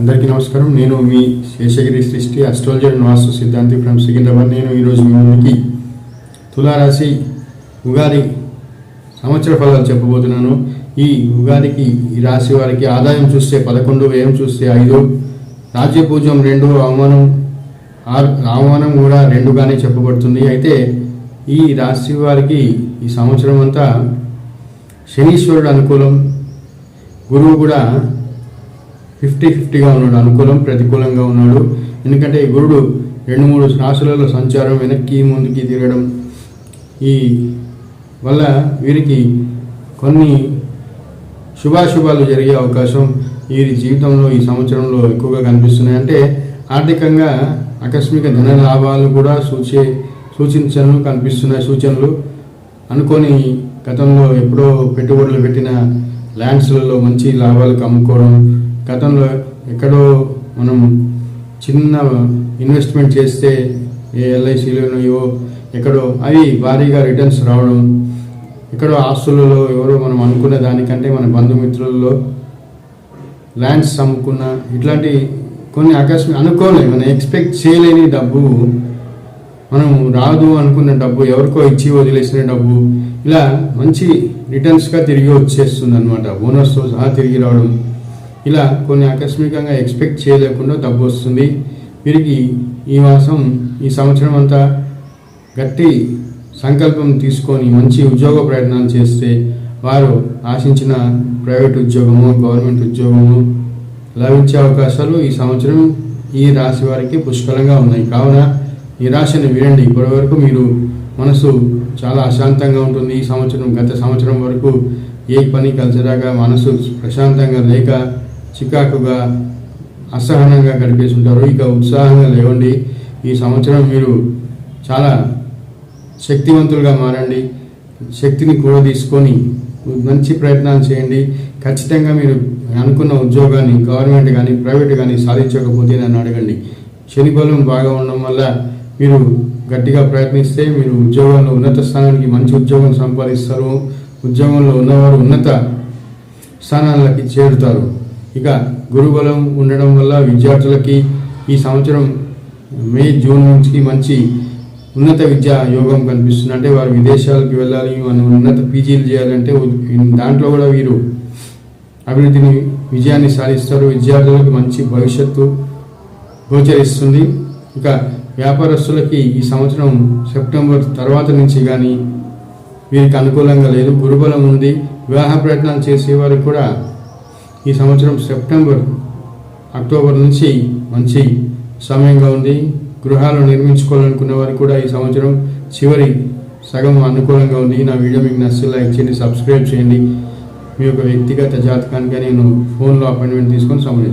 అందరికీ నమస్కారం. నేను మీ శేషగిరి సృష్టి అస్ట్రాలజర్ వాస్తు సిద్ధాంతి ఫ్రమ్ సికింద్రాబాద్. నేను ఈరోజు మీ తులారాశి ఉగాది సంవత్సర ఫలాలు చెప్పబోతున్నాను. ఈ ఉగాదికి ఈ రాశి వారికి ఆదాయం చూస్తే పదకొండు వ్యయం చూస్తే ఐదు రాజ్యపూజం రెండు అవమానం ఆరు అవమానం కూడా రెండుగానే చెప్పబడుతుంది. అయితే ఈ రాశి వారికి ఈ సంవత్సరం అంతా శనీశ్వరుడు అనుకూలం గురువు కూడా ఫిఫ్టీ ఫిఫ్టీగా ఉన్నాడు అనుకూలం ప్రతికూలంగా ఉన్నాడు. ఎందుకంటే ఈ గురుడు రెండు మూడు రాశులలో సంచారం వెనక్కి ముందుకి తిరగడం ఈ వల్ల వీరికి కొన్ని శుభాశుభాలు జరిగే అవకాశం వీరి జీవితంలో ఈ సంవత్సరంలో ఎక్కువగా కనిపిస్తున్నాయి. అంటే ఆర్థికంగా ఆకస్మిక ధన లాభాలు కూడా సూచే సూచించను కనిపిస్తున్నాయి సూచనలు. అనుకొని గతంలో ఎప్పుడో పెట్టుబడులు పెట్టిన ల్యాండ్స్లలో మంచి లాభాలు అమ్ముకోవడం గతంలో ఎక్కడో మనం చిన్న ఇన్వెస్ట్మెంట్ చేస్తే ఏ ఎల్ఐసిలోనో ఎక్కడో అవి భారీగా రిటర్న్స్ రావడం ఎక్కడో ఆస్తులలో ఎవరో మనం అనుకున్న దానికంటే మన బంధుమిత్రులలో ల్యాండ్స్ అమ్ముకున్న ఇట్లాంటి కొన్ని ఆకస్మి అనుకోలేము మనం ఎక్స్పెక్ట్ చేయలేని డబ్బు మనం రాదు అనుకున్న డబ్బు ఎవరికో ఇచ్చి వదిలేసిన డబ్బు ఇలా మంచి రిటర్న్స్గా తిరిగి వచ్చేస్తుంది అనమాట బోనస్తో సహా తిరిగి రావడం. ఇలా కొన్ని ఆకస్మికంగా ఎక్స్పెక్ట్ చేయలేకుండా డబ్బు వస్తుంది. వీరికి ఈ మాసం ఈ సంవత్సరం అంతా గట్టి సంకల్పం తీసుకొని మంచి ఉద్యోగ ప్రయత్నాలు చేస్తే వారు ఆశించిన ప్రైవేట్ ఉద్యోగము గవర్నమెంట్ ఉద్యోగము లభించే అవకాశాలు ఈ సంవత్సరం ఈ రాశి వారికి పుష్కలంగా ఉన్నాయి. కావున ఈ రాశిని వినండి ఇప్పటి వరకు మీరు మనసు చాలా అశాంతంగా ఉంటుంది. ఈ సంవత్సరం గత సంవత్సరం వరకు ఏ పని కలిసిరాక మనసు ప్రశాంతంగా లేక చికాకుగా అసహనంగా గడిపేసి ఉంటారు ఇక ఉత్సాహంగా లేవండి. ఈ సంవత్సరం మీరు చాలా శక్తివంతులుగా మారండి. శక్తిని కూడా తీసుకొని మంచి ప్రయత్నాలు చేయండి. ఖచ్చితంగా మీరు అనుకున్న ఉద్యోగాన్ని గవర్నమెంట్ కానీ ప్రైవేట్ కానీ సాధించకపోతే నన్ను అడగండి. శని బలం బాగా ఉండడం వల్ల మీరు గట్టిగా ప్రయత్నిస్తే మీరు ఉద్యోగంలో ఉన్నత స్థానానికి మంచి ఉద్యోగం సంపాదిస్తారు. ఉద్యోగంలో ఉన్నవారు ఉన్నత స్థానాలకి చేరుతారు. ఇక గురుబలం ఉండడం వల్ల విద్యార్థులకి ఈ సంవత్సరం మే జూన్ నుంచి మంచి ఉన్నత విద్యా యోగం కనిపిస్తుంది. అంటే వారు విదేశాలకు వెళ్ళాలి మనం ఉన్నత పీజీలు చేయాలంటే దాంట్లో కూడా వీరు అభివృద్ధిని విజయాన్ని సాధిస్తారు. విద్యార్థులకు మంచి భవిష్యత్తు గోచరిస్తుంది. ఇక వ్యాపారస్తులకి ఈ సంవత్సరం సెప్టెంబర్ తర్వాత నుంచి కానీ వీరికి అనుకూలంగా లేదు. గురుబలం ఉంది. వివాహ ప్రయత్నాలు చేసేవారికి కూడా ఈ సంవత్సరం సెప్టెంబర్ అక్టోబర్ నుంచి మంచి సమయంగా ఉంది. గృహాలు నిర్మించుకోవాలనుకున్న వారికి కూడా ఈ సంవత్సరం చివరి సగం అనుకూలంగా ఉంది. నా వీడియో మీకు నచ్చి లైక్ చేయండి సబ్స్క్రైబ్ చేయండి. మీ యొక్క వ్యక్తిగత జాతకానికి నేను ఫోన్లో అపాయింట్మెంట్ తీసుకొని సంబంధించాను